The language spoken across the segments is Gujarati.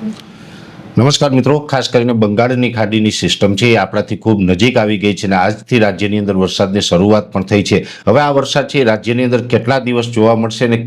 Mm-hmm. નમસ્કાર મિત્રો, ખાસ કરીને બંગાળની ખાડીની સિસ્ટમ છે એ આપણાથી ખૂબ નજીક આવી ગઈ છે અને આજથી રાજ્યની અંદર વરસાદની શરૂઆત પણ થઈ છે. હવે આ વરસાદ છે રાજ્યની અંદર કેટલા દિવસ જોવા મળશે અને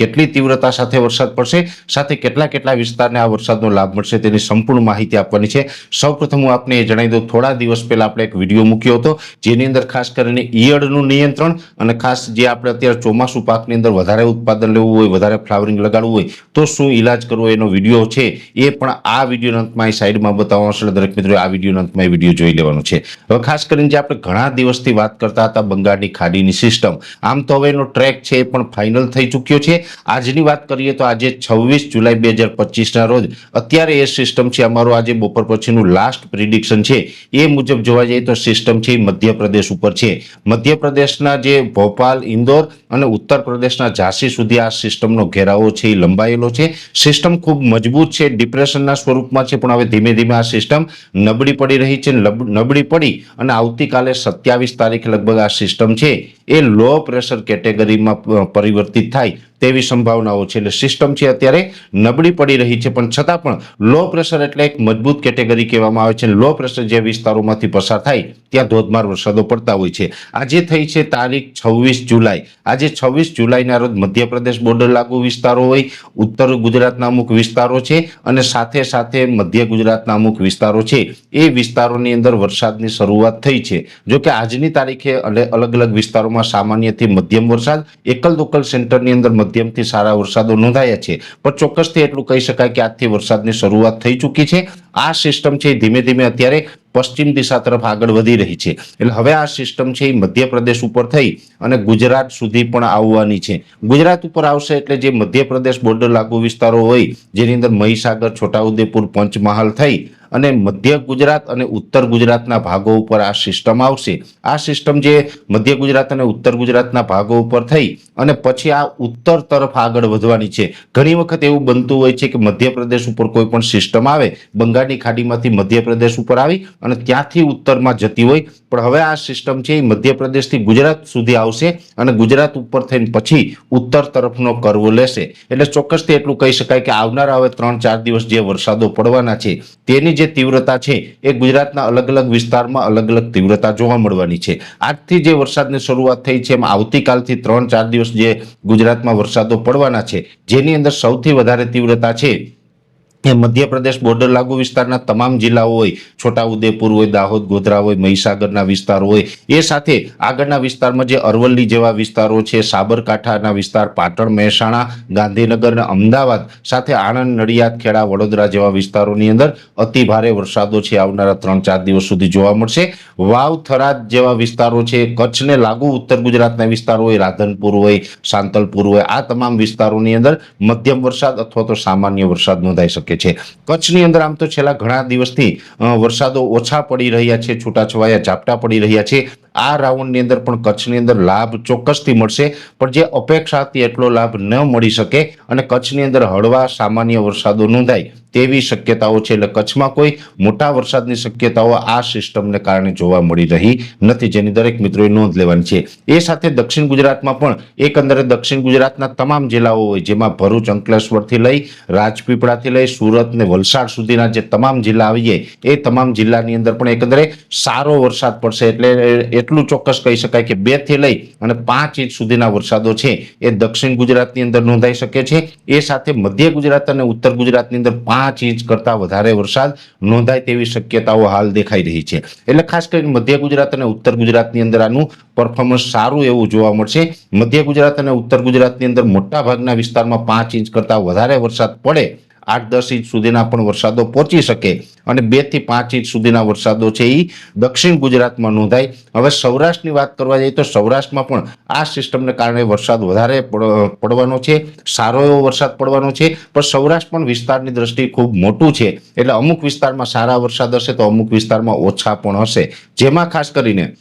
કેટલી તીવ્રતા સાથે વરસાદ પડશે, સાથે કેટલા કેટલા વિસ્તારને આ વરસાદનો લાભ મળશે તેની સંપૂર્ણ માહિતી આપવાની છે. સૌપ્રથમ હું આપને એ જણાવી દઉં, થોડા દિવસ પહેલા આપણે એક વીડિયો મૂક્યો હતો, જેની અંદર ખાસ કરીને ઈયળનું નિયંત્રણ અને ખાસ જે આપણે અત્યારે ચોમાસુ પાકની અંદર વધારે ઉત્પાદન લેવું હોય, વધારે ફ્લાવરિંગ લગાડવું હોય, તો શું ઈલાજ કરવો એનો વીડિયો છે એ પણ આ વિડીયોના અંતમાં સાઈડમાં બતાવવાનો છે દરેક મિત્રો આ વિડીયોના અંતમાં વીડિયો જોઈ લેવાનો છે. હવે ખાસ કરીને જે આપણે ઘણા દિવસથી વાત કરતા હતા બંગાળની ખાડીની સિસ્ટમ, આમ તો હવે એનો ટ્રેક છે એ પણ ફાઇનલ થઈ ચૂક્યો છે. આજની વાત કરીએ તો આજે છવ્વીસ જુલાઈ બે હજાર રોજ અત્યારે એ સિસ્ટમ છે, અમારું આજે બપોર પછીનું લાસ્ટ પ્રિડિક્શન છે. એ મુજબ જોવા જઈએ તો સિસ્ટમ છે એ મધ્યપ્રદેશ ઉપર છે. મધ્યપ્રદેશના જે ભોપાલ, ઇન્દોર અને ઉત્તર પ્રદેશના ઝાંસી સુધી આ સિસ્ટમનો ઘેરાવો છે, એ લંબાયેલો છે. સિસ્ટમ ખૂબ મજબૂત છે, ડિપ્રેશનના સ્વરૂપમાં છે, પણ હવે ધીમે ધીમે આ સિસ્ટમ નબળી પડી રહી છે નબળી પડી અને આવતીકાલે સત્યાવીસ તારીખે લગભગ આ સિસ્ટમ છે, એ લો પ્રેશર કેટેગરીમાં પરિવર્તિત થાય. તેવી સંભાવનાઓ છે. એટલે સિસ્ટમ છે અત્યારે નબળી પડી રહી છે, પણ છતાં પણ લો પ્રેશર એટલે એક મજબૂત કેટેગરી કહેવામાં આવે છે. લો પ્રેશર જે વિસ્તારોમાંથી પસાર થાય, ત્યાં ધોધમાર વરસાદો પડતા હોય છે. આજે થઈ છે તારીખ છવ્વીસ જુલાઈ. આજે છવ્વીસ જુલાઈના રોજ મધ્યપ્રદેશ બોર્ડર લાગુ વિસ્તારો હોય, ઉત્તર ગુજરાતના અમુક વિસ્તારો છે, અને સાથે સાથે મધ્ય ગુજરાતના અમુક વિસ્તારો છે. એ વિસ્તારોની અંદર વરસાદની શરૂઆત થઈ છે. જો કે આજની તારીખે અલે- અલગ અલગ વિસ્તારોમાં સામાન્યથી મધ્યમ વરસાદ એકલ દોકલ સેન્ટરની અંદર મધ્યમથી સારા વરસાદો નોંધાયા છે. પણ ચોક્કસથી એટલું કહી શકાય કે આજથી વરસાદની શરૂઆત થઈ ચૂકી છે. આ સિસ્ટમ છે ધીમે ધીમે અત્યારે પશ્ચિમ દિશા તરફ આગળ વધી રહી છે. એટલે હવે આ સિસ્ટમ છે એ મધ્યપ્રદેશ ઉપર થઈ અને ગુજરાત સુધી પણ આવવાની છે. ગુજરાત ઉપર આવશે એટલે જે મધ્યપ્રદેશ બોર્ડર લાગુ વિસ્તારો હોય, જેની અંદર મહીસાગર, છોટાઉદેપુર, પંચમહાલ થઈ અને મધ્ય ગુજરાત અને ઉત્તર ગુજરાતના ભાગો ઉપર આ સિસ્ટમ આવશે. આ સિસ્ટમ જે મધ્ય ગુજરાત અને ઉત્તર ગુજરાતના ભાગો ઉપર થઈ અને પછી આ ઉત્તર તરફ આગળ વધવાની છે. ઘણી વખત એવું બનતું હોય છે કે મધ્યપ્રદેશ ઉપર કોઈ પણ સિસ્ટમ આવે, બંગાળની ખાડીમાંથી મધ્યપ્રદેશ ઉપર આવી અને ત્યાંથી ઉત્તરમાં જતી હોય. પણ હવે આ સિસ્ટમ છે એ મધ્યપ્રદેશથી ગુજરાત સુધી આવશે અને ગુજરાત ઉપર થઈને પછી ઉત્તર તરફનો કરવો લેશે. એટલે ચોક્કસથી એટલું કહી શકાય કે આવનારા હવે ત્રણ ચાર દિવસ જે વરસાદો પડવાના છે, તેની જે તીવ્રતા છે એ ગુજરાતના અલગ અલગ વિસ્તારમાં અલગ અલગ તીવ્રતા જોવા મળવાની છે. આજથી જે વરસાદની શરૂઆત થઈ છે એમાં આવતીકાલથી ત્રણ ચાર દિવસ જે ગુજરાતમાં વરસાદો પડવાના છે, જેની અંદર સૌથી વધારે તીવ્રતા છે મધ્યપ્રદેશ બોર્ડર લાગુ વિસ્તારના તમામ જિલ્લાઓ હોય, છોટાઉદેપુર હોય, દાહોદ, ગોધરા હોય, મહીસાગરના વિસ્તારો હોય, એ સાથે આગળના વિસ્તારમાં જે અરવલ્લી જેવા વિસ્તારો છે, સાબરકાંઠાના વિસ્તાર, પાટણ, મહેસાણા, ગાંધીનગર અને અમદાવાદ સાથે આણંદ, નડિયાદ, ખેડા, વડોદરા જેવા વિસ્તારોની અંદર અતિ ભારે વરસાદો છે આવનારા ત્રણ ચાર દિવસ સુધી જોવા મળશે. વાવ, થરાદ જેવા વિસ્તારો છે, કચ્છને લાગુ ઉત્તર ગુજરાતના વિસ્તારો હોય, રાધનપુર હોય, સાંતલપુર હોય, આ તમામ વિસ્તારોની અંદર મધ્યમ વરસાદ અથવા તો સામાન્ય વરસાદ નોંધાઈ શકે છે. કચ્છની અંદર આમ તો છેલ્લા ઘણા દિવસથી વરસાદો ઓછા પડી રહ્યા છે, છૂટાછવાયા ઝાપટા પડી રહ્યા છે. આ રાઉન્ડની અંદર પણ કચ્છની અંદર લાભ ચોક્કસથી મળશે. પણ જે અપેક્ષા હતી એટલો લાભ ન મળી શકે અને કચ્છની અંદર હળવા સામાન્ય વરસાદો નોંધાય તેવી શક્યતાઓ છે. એટલે કચ્છમાં કોઈ મોટા વરસાદની શક્યતાઓ આ સિસ્ટમને કારણે જોવા મળી રહી નથી. જેની દરેક મિત્રોએ નોંધ લેવાની છે. એ સાથે દક્ષિણ ગુજરાતમાં પણ એકંદરે દક્ષિણ ગુજરાતના તમામ જિલ્લાઓ હોય, જેમાં ભરૂચ, અંકલેશ્વરથી લઈ રાજપીપળાથી લઈ સુરત ને વલસાડ સુધીના જે તમામ જિલ્લા આવીએ એ તમામ જિલ્લાની અંદર પણ એકંદરે સારો વરસાદ પડશે. એટલે એટલું ચોક્કસ કહી શકાય કે બેથી લઈ અને પાંચ ઇંચ સુધીના વરસાદો છે. એ દક્ષિણ ગુજરાતની અંદર નોંધાઈ શકે છે. એ સાથે મધ્ય ગુજરાત અને ઉત્તર ગુજરાતની અંદર પાંચ ઇંચ કરતા વધારે વરસાદ નોંધાય તેવી શક્યતાઓ હાલ દેખાઈ રહી છે. એટલે ખાસ કરીને મધ્ય ગુજરાત અને ઉત્તર ગુજરાતની અંદર આનું પરફોર્મન્સ સારું એવું જોવા મળશે. મધ્ય ગુજરાત અને ઉત્તર ગુજરાતની અંદર મોટા ભાગના વિસ્તારમાં પાંચ ઇંચ કરતા વધારે વરસાદ પડે આઠ દસ ઇંચ સુધીના પણ વરસાદો પહોંચી શકે અને બેથી પાંચ ઇંચ સુધીના વરસાદો છે એ દક્ષિણ ગુજરાતમાં નોંધાય. હવે સૌરાષ્ટ્રની વાત કરવા જઈએ તો સૌરાષ્ટ્રમાં પણ આ સિસ્ટમને કારણે વરસાદ વધારે પડ- પડવાનો છે, સારો એવો વરસાદ પડવાનો છે, પણ સૌરાષ્ટ્ર પણ વિસ્તારની દ્રષ્ટિએ ખૂબ મોટું છે. એટલે અમુક વિસ્તારમાં સારા વરસાદ હશે તો અમુક વિસ્તારમાં ઓછા પણ હશે. જેમાં ખાસ કરીને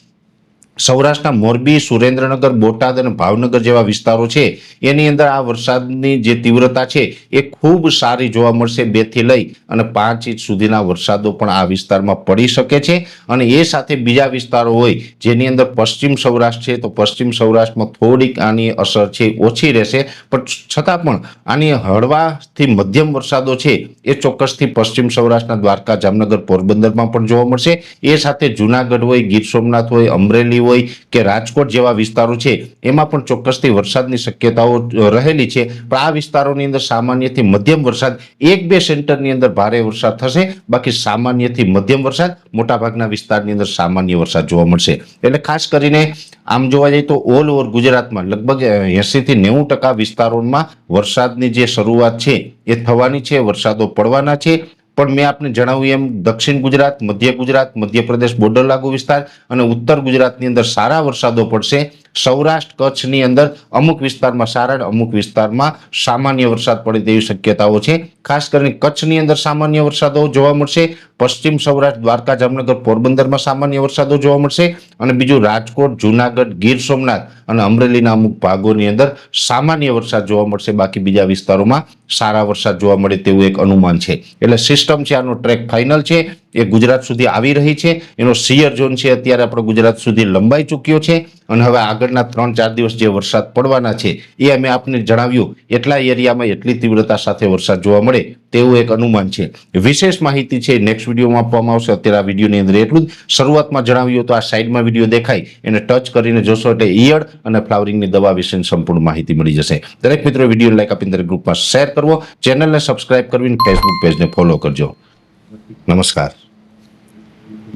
સૌરાષ્ટ્રના મોરબી, સુરેન્દ્રનગર, બોટાદ અને ભાવનગર જેવા વિસ્તારો છે. એની અંદર આ વરસાદની જે તીવ્રતા છે એ ખૂબ સારી જોવા મળશે બેથી લઈ અને પાંચ ઇંચ સુધીના વરસાદો પણ આ વિસ્તારમાં પડી શકે છે. અને એ સાથે બીજા વિસ્તારો હોય જેની અંદર પશ્ચિમ સૌરાષ્ટ્ર છે તો પશ્ચિમ સૌરાષ્ટ્રમાં થોડીક આની અસર છે, ઓછી રહેશે. પણ છતાં પણ આની હળવાથી મધ્યમ વરસાદો છે એ ચોક્કસથી પશ્ચિમ સૌરાષ્ટ્રના દ્વારકા, જામનગર, પોરબંદરમાં પણ જોવા મળશે. એ સાથે જુનાગઢ હોય, ગીર સોમનાથ હોય, અમરેલી હોય કે રાજકોટ જેવા વિસ્તારો છે, એમાં પણ ચોક્કસથી વરસાદની શક્યતાઓ રહેલી છે. પણ આ વિસ્તારોની અંદર સામાન્યથી મધ્યમ વરસાદ, એક બે સેન્ટરની અંદર ભારે વરસાદ થશે. બાકી સામાન્યથી મધ્યમ વરસાદ, મોટાભાગના વિસ્તારની અંદર સામાન્ય વરસાદ જોવા મળશે. એટલે ખાસ કરીને આમ જોવા જઈએ તો ઓલ ઓવર ગુજરાતમાં લગભગ એંસીથી નેવું ટકા વિસ્તારોમાં વરસાદની જે શરૂઆત છે, એ થવાની છે, વરસાદો પડવાના છે. પણ મેં આપને જણાવ્યું એમ, દક્ષિણ ગુજરાત, મધ્ય ગુજરાત, મધ્યપ્રદેશ બોર્ડર લાગુ વિસ્તાર અને ઉત્તર ગુજરાતની અંદર સારા વરસાદો પડશે. સૌરાષ્ટ્ર કચ્છની અંદર અમુક વિસ્તારમાં સારા અમુક વિસ્તારમાં સામાન્ય વરસાદ પડે તેવી શક્યતાઓ છે. ખાસ કરીને કચ્છની અંદર સામાન્ય વરસાદો જોવા મળશે. પશ્ચિમ સૌરાષ્ટ્ર, દ્વારકા, જામનગર, પોરબંદરમાં સામાન્ય વરસાદો જોવા મળશે. અને બીજું રાજકોટ, જુનાગઢ, ગીર સોમનાથ અને અમરેલીના અમુક ભાગોની અંદર સામાન્ય વરસાદ જોવા મળશે. બાકી બીજા વિસ્તારોમાં સારા વરસાદ જોવા મળે તેવું એક અનુમાન છે. એટલે સિસ્ટમ છે, આનો ટ્રેક ફાઇનલ છે. એ ગુજરાત સુધી આવી રહી છે. એનો સિયર ઝોન છે અત્યારે આપણો ગુજરાત સુધી લંબાઈ ચૂક્યો છે અને હવે આગળના ત્રણ ચાર દિવસ જે વરસાદ પડવાના છે એ અમે આપને જણાવ્યું. એટલા એરિયામાં એટલી તીવ્રતા સાથે વરસાદ જોવા મળે તેવું એક અનુમાન છે. વિશેષ માહિતી છે નેક્સ્ટ વિડીયોમાં આપવામાં આવશે. અત્યારે આ વિડીયોની અંદર એટલું જ. શરૂઆતમાં જણાવ્યું તો આ સાઈડમાં વીડિયો દેખાય. એને ટચ કરીને જોશો એટલે ઈયળ અને ફ્લાવરિંગની દવા વિશેની સંપૂર્ણ માહિતી મળી જશે. દરેક મિત્રો વીડિયો લાઈક આપીને દરેક ગ્રુપમાં શેર કરવો. ચેનલને સબસ્ક્રાઇબ કરવી ફેસબુક પેજને ફોલો કરજો. નમસ્કાર.